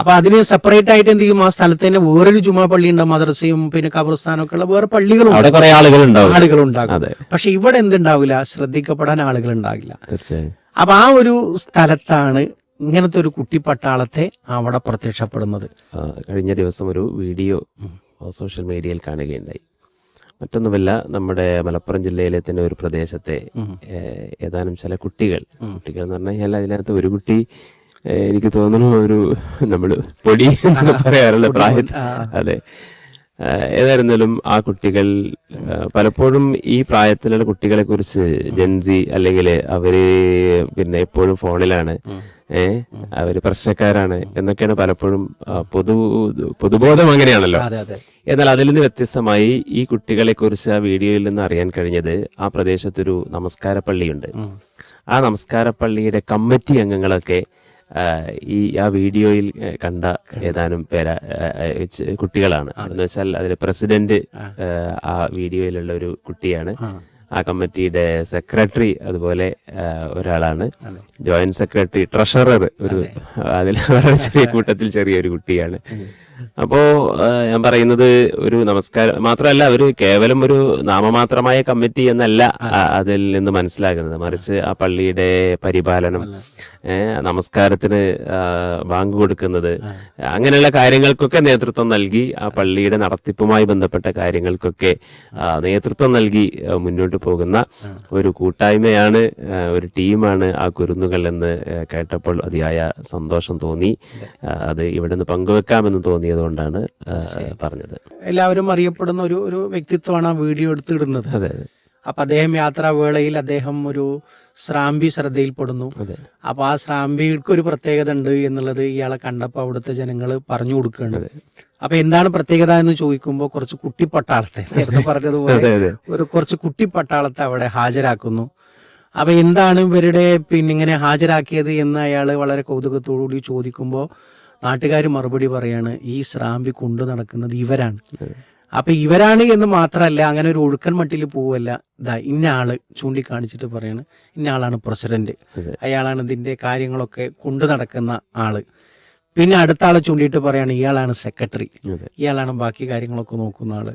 അപ്പൊ അതിന് സെപ്പറേറ്റ് ആയിട്ട് എന്ത് ചെയ്യും? ആ സ്ഥലത്ത് തന്നെ വേറൊരു ജുമാ പള്ളി ഉണ്ടാവും മദ്രസയും പിന്നെ കബർസ്ഥാനും ഒക്കെ ഉള്ള വേറെ പള്ളികളും ആളുകൾ ഉണ്ടാകും പക്ഷെ ഇവിടെ എന്തുണ്ടാവില്ല ശ്രദ്ധിക്കപ്പെടാൻ ആളുകൾ ഉണ്ടാകില്ല. അപ്പൊ ആ ഒരു സ്ഥലത്താണ് ഇങ്ങനത്തെ ഒരു കുട്ടി പട്ടാളത്തെ അവിടെ പ്രത്യക്ഷപ്പെടുന്നത്. കഴിഞ്ഞ ദിവസം ഒരു വീഡിയോ സോഷ്യൽ മീഡിയയിൽ കാണുകയുണ്ടായി. മറ്റൊന്നുമല്ല നമ്മുടെ മലപ്പുറം ജില്ലയിലെ തന്നെ ഒരു പ്രദേശത്തെ ഏതാനും ചില കുട്ടികൾ. കുട്ടികൾ എന്ന് പറഞ്ഞാൽ അതിനകത്ത് ഒരു കുട്ടി എനിക്ക് തോന്നുന്നു ഒരു നമ്മൾ പൊടി എന്നൊക്കെ പറയാറുള്ള പ്രായത്തിൽ അതെ. ഏതായിരുന്നാലും ആ കുട്ടികൾ പലപ്പോഴും ഈ പ്രായത്തിലുള്ള കുട്ടികളെ കുറിച്ച് ജെൻസി അല്ലെങ്കിൽ അവർ പിന്നെ എപ്പോഴും ഫോണിലാണ്. ഏഹ് അവർ പ്രശ്നക്കാരാണ് എന്നൊക്കെയാണ് പലപ്പോഴും പൊതു പൊതുബോധം അങ്ങനെയാണല്ലോ. എന്നാൽ അതിൽ നിന്ന് വ്യത്യസ്തമായി ഈ കുട്ടികളെ കുറിച്ച് ആ വീഡിയോയിൽ നിന്ന് അറിയാൻ കഴിഞ്ഞത് ആ പ്രദേശത്തൊരു നമസ്കാര പള്ളിയുണ്ട് ആ നമസ്കാര പള്ളിയുടെ കമ്മിറ്റി അംഗങ്ങളൊക്കെ ഈ ആ വീഡിയോയിൽ കണ്ട ഏതാനും പേര കുട്ടികളാണ്. എന്ന് വെച്ചാൽ അതിലെ പ്രസിഡന്റ് ആ. വീഡിയോയിലുള്ള ഒരു കുട്ടിയാണ്. ആ. കമ്മിറ്റിയുടെ സെക്രട്ടറി അതുപോലെ ഒരാളാണ്. ജോയിന്റ് സെക്രട്ടറി ട്രഷറർ ഒരു അതിൽ വളരെ ചെറിയ കൂട്ടത്തിൽ ചെറിയൊരു കുട്ടിയാണ്. അപ്പോ ഞാൻ പറയുന്നത് ഒരു നമസ്കാരം മാത്രമല്ല ഒരു കേവലം ഒരു നാമമാത്രമായ കമ്മിറ്റി എന്നല്ല അതിൽ നിന്ന് മനസ്സിലാകുന്നത്. മറിച്ച് ആ പള്ളിയുടെ പരിപാലനം നമസ്കാരത്തിന് ബാങ്ക് കൊടുക്കുന്നത് അങ്ങനെയുള്ള കാര്യങ്ങൾക്കൊക്കെ നേതൃത്വം നൽകി ആ പള്ളിയുടെ നടത്തിപ്പുമായി ബന്ധപ്പെട്ട കാര്യങ്ങൾക്കൊക്കെ നേതൃത്വം നൽകി മുന്നോട്ട് പോകുന്ന ഒരു കൂട്ടായ്മയാണ് ഒരു ടീമാണ് ആ കുരുന്നുകൾ എന്ന് കേട്ടപ്പോൾ അതിയായ സന്തോഷം തോന്നി. അത്. ഇവിടെ നിന്ന് പങ്കുവെക്കാമെന്ന് തോന്നിയതുകൊണ്ടാണ് ആ, പറഞ്ഞത്. എല്ലാവരും അറിയപ്പെടുന്ന ഒരു ഒരു വ്യക്തിത്വമാണ് ആ വീഡിയോ എടുത്തിടുന്നത്. അതെ അപ്പൊ അദ്ദേഹം യാത്രാവേളയിൽ അദ്ദേഹം ഒരു ശ്രാമ്പി ശ്രദ്ധയിൽപ്പെടുന്നു. അപ്പൊ ആ ശ്രാമ്പിക്ക് ഒരു പ്രത്യേകത ഉണ്ട് എന്നുള്ളത് ഇയാളെ കണ്ടപ്പോൾ അവിടുത്തെ ജനങ്ങൾ പറഞ്ഞു കൊടുക്കേണ്ടത് അപ്പൊ എന്താണ് പ്രത്യേകത എന്ന് ചോദിക്കുമ്പോൾ കുറച്ച് കുട്ടിപ്പട്ടാളത്തെ നേരത്തെ പറഞ്ഞതുപോലെ ഒരു കുറച്ച് കുട്ടി പട്ടാളത്തെ അവിടെ ഹാജരാക്കുന്നു. അപ്പൊ എന്താണ് ഇവരുടെ പിന്നെ ഇങ്ങനെ ഹാജരാക്കിയത് എന്ന് അയാൾ വളരെ കൗതുകത്തോടുകൂടി ചോദിക്കുമ്പോൾ നാട്ടുകാർ മറുപടി പറയാണ് ഈ സ്രാമ്പി കൊണ്ടു നടക്കുന്നത് ഇവരാണ്. അപ്പൊ ഇവരാണ് എന്ന് മാത്രമല്ല അങ്ങനെ ഒരു ഒഴുക്കൻ മട്ടിൽ പോവല്ല. ഇതാ ഇന്ന ആൾ ചൂണ്ടിക്കാണിച്ചിട്ട് പറയാണ് ഇന്ന ആളാണ് പ്രസിഡന്റ്. അയാളാണ് ഇതിന്റെ കാര്യങ്ങളൊക്കെ കൊണ്ടു നടക്കുന്ന ആൾ. പിന്നെ അടുത്ത ആളെ ചൂണ്ടിയിട്ട് പറയാണ് ഇയാളാണ് സെക്രട്ടറി. ഇയാളാണ് ബാക്കി കാര്യങ്ങളൊക്കെ നോക്കുന്ന ആൾ.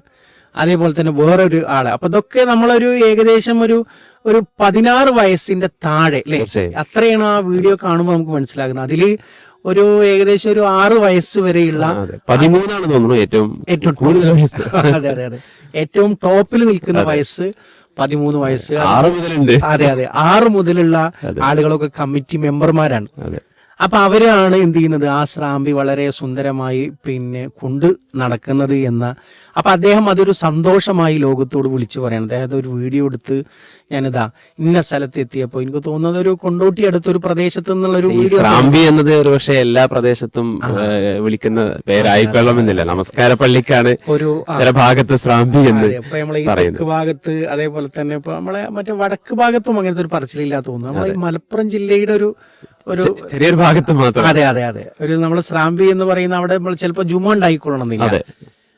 അതേപോലെ തന്നെ വേറൊരു ആൾ. അപ്പൊ ഇതൊക്കെ നമ്മളൊരു ഏകദേശം ഒരു ഒരു പതിനാറ് വയസ്സിന്റെ താഴെ അല്ലെ. അത്രയാണ് ആ വീഡിയോ കാണുമ്പോൾ നമുക്ക് മനസ്സിലാകുന്നത്. അതിൽ ഒരു ഏകദേശം ഒരു ആറ് വയസ്സ് വരെയുള്ള പതിമൂന്നാണ് തോന്നുന്നു ഏറ്റവും ഏറ്റവും കൂടുതൽ വയസ്സ്. അതെ അതെ അതെ. ഏറ്റവും ടോപ്പിൽ നിൽക്കുന്ന വയസ്സ് പതിമൂന്ന് വയസ്സ്. ആറ് മുതലുണ്ട്. അതെ അതെ. ആറ് മുതലുള്ള ആളുകളൊക്കെ കമ്മിറ്റി മെമ്പർമാരാണ് അപ്പൊ അവരാണ് എന്ത് ചെയ്യുന്നത്? ആ സ്രാമ്പി വളരെ സുന്ദരമായി പിന്നെ കൊണ്ട് നടക്കുന്നത് എന്ന അപ്പൊ അദ്ദേഹം അതൊരു സന്തോഷമായി ലോകത്തോട് വിളിച്ചു പറയണം. അതായത് ഒരു വീഡിയോ എടുത്ത് ഞാനിതാ ഇന്ന സ്ഥലത്ത് എത്തിയപ്പോ എനിക്ക് തോന്നുന്നത് ഒരു കൊണ്ടോട്ടി അടുത്തൊരു പ്രദേശത്ത് നിന്നുള്ള ഒരു സ്രാമ്പി എന്നത് ഒരു പക്ഷേ എല്ലാ പ്രദേശത്തും വിളിക്കുന്ന പേരായിക്കൊള്ളമെന്നില്ല നമസ്കാര പള്ളിക്കാണ് ഒരു ചില ഭാഗത്ത് സ്രാമ്പി എന്ന് അതെ, ഇപ്പൊ നമ്മളെ ഈ തെക്ക് ഭാഗത്ത് അതേപോലെ തന്നെ ഇപ്പൊ നമ്മളെ മറ്റേ വടക്ക് ഭാഗത്തും അങ്ങനത്തെ ഒരു പറച്ചിലില്ല തോന്നുന്നു. നമ്മളെ മലപ്പുറം ജില്ലയുടെ ഒരു ഒരു ചെറിയൊരു ഭാഗത്ത് മാത്രം. അതെ അതെ അതെ. ഒരു നമ്മൾ സ്രാമ്പി എന്ന് പറയുന്ന അവിടെ നമ്മൾ ചിലപ്പോൾ ജുമ ഉണ്ടായിക്കൊള്ളണമെന്നില്ല. അതെ.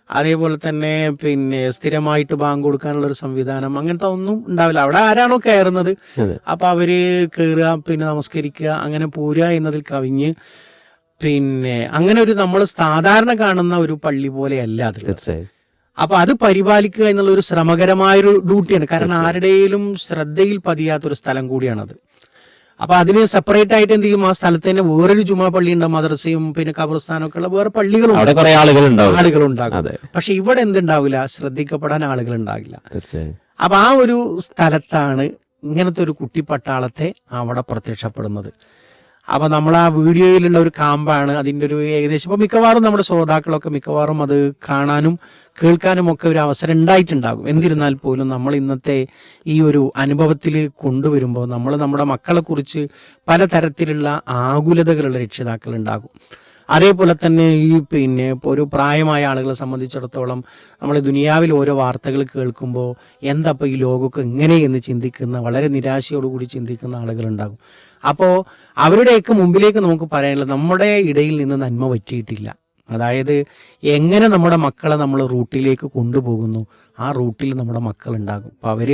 അതേപോലെ തന്നെ പിന്നെ സ്ഥിരമായിട്ട് ബാങ്ക് കൊടുക്കാനുള്ള ഒരു സംവിധാനം അങ്ങനത്തെ ഒന്നും ഉണ്ടാവില്ല. അവിടെ ആരാണോ കയറുന്നത്. അപ്പൊ അവർ കയറുക പിന്നെ നമസ്കരിക്കുക അങ്ങനെ പോരുക എന്നതിൽ കവിഞ്ഞ് പിന്നെ അങ്ങനെ ഒരു നമ്മൾ സാധാരണ കാണുന്ന ഒരു പള്ളി പോലെയല്ല അത്. അപ്പൊ അത് പരിപാലിക്കുക എന്നുള്ള ഒരു ശ്രമകരമായൊരു ഡ്യൂട്ടിയാണ്. കാരണം ആരുടെയും ശ്രദ്ധയിൽ പതിയാത്ത ഒരു സ്ഥലം കൂടിയാണത്. അപ്പൊ അതിന് സെപ്പറേറ്റ് ആയിട്ട് എന്ത് ചെയ്യും? ആ സ്ഥലത്ത് തന്നെ വേറൊരു ജുമാ പള്ളി ഉണ്ടാവും മദ്രസയും പിന്നെ കബർസ്ഥാനും ഒക്കെ ഉള്ള വേറെ പള്ളികളും ആളുകൾ ഉണ്ടാകും പക്ഷെ ഇവിടെ എന്തുണ്ടാവില്ല ശ്രദ്ധിക്കപ്പെടാൻ ആളുകൾ ഉണ്ടാകില്ല. അപ്പൊ ആ ഒരു സ്ഥലത്താണ് ഇങ്ങനത്തെ ഒരു കുട്ടി പട്ടാളത്തെ അവിടെ പ്രത്യക്ഷപ്പെടുന്നത്. അപ്പൊ നമ്മൾ ആ വീഡിയോയിലുള്ള ഒരു കാമ്പാണ്. അതിന്റെ ഒരു ഏകദേശം ഇപ്പൊ മിക്കവാറും നമ്മുടെ ശ്രോതാക്കളൊക്കെ മിക്കവാറും അത് കാണാനും കേൾക്കാനും ഒക്കെ ഒരു അവസരം ഉണ്ടായിട്ടുണ്ടാകും. എന്നിരുന്നാൽ പോലും നമ്മൾ ഇന്നത്തെ ഈ ഒരു അനുഭവത്തിൽ കൊണ്ടുവരുമ്പോൾ നമ്മൾ നമ്മുടെ മക്കളെക്കുറിച്ച് പലതരത്തിലുള്ള ആകുലതകളുള്ള രക്ഷിതാക്കൾ ഉണ്ടാകും. അതേപോലെ തന്നെ ഈ പിന്നെ ഒരു പ്രായമായ ആളുകളെ സംബന്ധിച്ചിടത്തോളം നമ്മൾ ദുനിയാവിൽ ഓരോ വാർത്തകൾ കേൾക്കുമ്പോൾ എന്താ ഇപ്പോൾ ഈ ലോകമൊക്കെ എങ്ങനെ എന്ന് ചിന്തിക്കുന്ന വളരെ നിരാശയോടുകൂടി ചിന്തിക്കുന്ന ആളുകളുണ്ടാകും അപ്പോൾ അവരുടെയൊക്കെ മുമ്പിലേക്ക് നമുക്ക് പറയാനുള്ളത് നമ്മുടെ ഇടയിൽ നിന്ന് നന്മ പറ്റിയിട്ടില്ല. അതായത് എങ്ങനെ നമ്മുടെ മക്കളെ നമ്മൾ റൂട്ടിലേക്ക് കൊണ്ടുപോകുന്നു ആ റൂട്ടിൽ നമ്മുടെ മക്കളുണ്ടാകും. അപ്പോൾ അവർ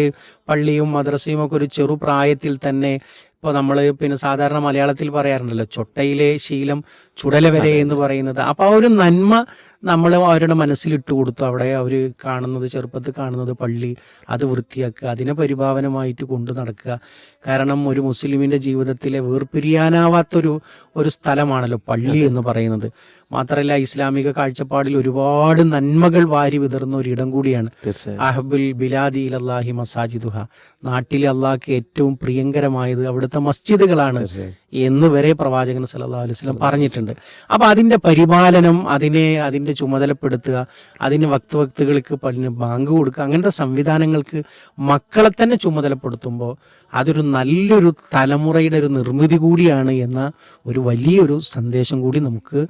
പള്ളിയും മദ്രസയും ഒക്കെ ഒരു ചെറു പ്രായത്തിൽ തന്നെ ഇപ്പോൾ നമ്മൾ പിന്നെ സാധാരണ മലയാളത്തിൽ പറയാറുണ്ടല്ലോ ചൊട്ടയിലെ ശീലം ചുടല വരെ എന്ന് പറയുന്നത്. അപ്പോൾ ആ ഒരു നന്മ നമ്മൾ അവരുടെ മനസ്സിലിട്ട് കൊടുത്തു. അവിടെ അവർ കാണുന്നത് ചെറുപ്പത്തിൽ കാണുന്നത് പള്ളി അത് വൃത്തിയാക്കുക അതിനെ പരിഭാവനമായിട്ട് കൊണ്ടു നടക്കുക. കാരണം ഒരു മുസ്ലിമിന്റെ ജീവിതത്തിലെ വേർപിരിയാനാവാത്തൊരു ഒരു സ്ഥലമാണല്ലോ പള്ളി എന്ന് പറയുന്നത്. മാത്രമല്ല ഇസ്ലാമിക കാഴ്ചപ്പാടിൽ ഒരുപാട് നന്മകൾ വാരി വിതർന്ന ഒരു ഇടം കൂടിയാണ്. അഹബുൽ ബിലാദി അള്ളാഹി മസാജിദുഹ. നാട്ടിലെ അള്ളാഹ്ക്ക് ഏറ്റവും പ്രിയങ്കരമായത് അവിടുത്തെ മസ്ജിദുകളാണ്. എന്ന് വരെ പ്രവാചകൻ സല്ലാ അലൈഹി വസല്ലം പറഞ്ഞിട്ടുണ്ട്. അപ്പൊ അതിന്റെ പരിപാലനം അതിനെ അതിന്റെ ചുമതലപ്പെടുത്തുക അതിന് വക്തവക്തുകൾക്ക് വക്തുകൾക്ക് ബാങ്ക് കൊടുക്കുക അങ്ങനത്തെ സംവിധാനങ്ങൾക്ക് മക്കളെ തന്നെ ചുമതലപ്പെടുത്തുമ്പോൾ അതൊരു നല്ലൊരു തലമുറയുടെ ഒരു നിർമ്മിതി കൂടിയാണ് എന്ന ഒരു വലിയൊരു സന്ദേശം കൂടി നമുക്ക്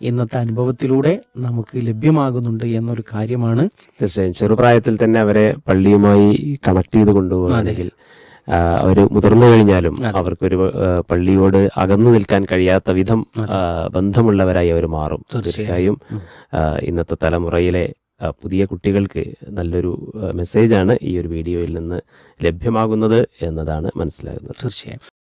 ഇന്നത്തെ അനുഭവത്തിലൂടെ നമുക്ക് ലഭ്യമാകുന്നുണ്ട് എന്നൊരു കാര്യമാണ്. തീർച്ചയായും ചെറുപ്രായത്തിൽ തന്നെ അവരെ പള്ളിയുമായി കണക്ട് ചെയ്ത് കൊണ്ടുപോകുകയാണെങ്കിൽ ആ, അവർ മുതിർന്നു കഴിഞ്ഞാലും അവർക്കൊരു പള്ളിയോട് അകന്നു നിൽക്കാൻ കഴിയാത്ത വിധം ബന്ധമുള്ളവരായി അവർ മാറും. തീർച്ചയായും. ഇന്നത്തെ തലമുറയിലെ പുതിയ കുട്ടികൾക്ക് നല്ലൊരു മെസ്സേജാണ് ഈ ഒരു വീഡിയോയിൽ നിന്ന് ലഭ്യമാകുന്നത് എന്നതാണ് മനസ്സിലാകുന്നത്. തീർച്ചയായും.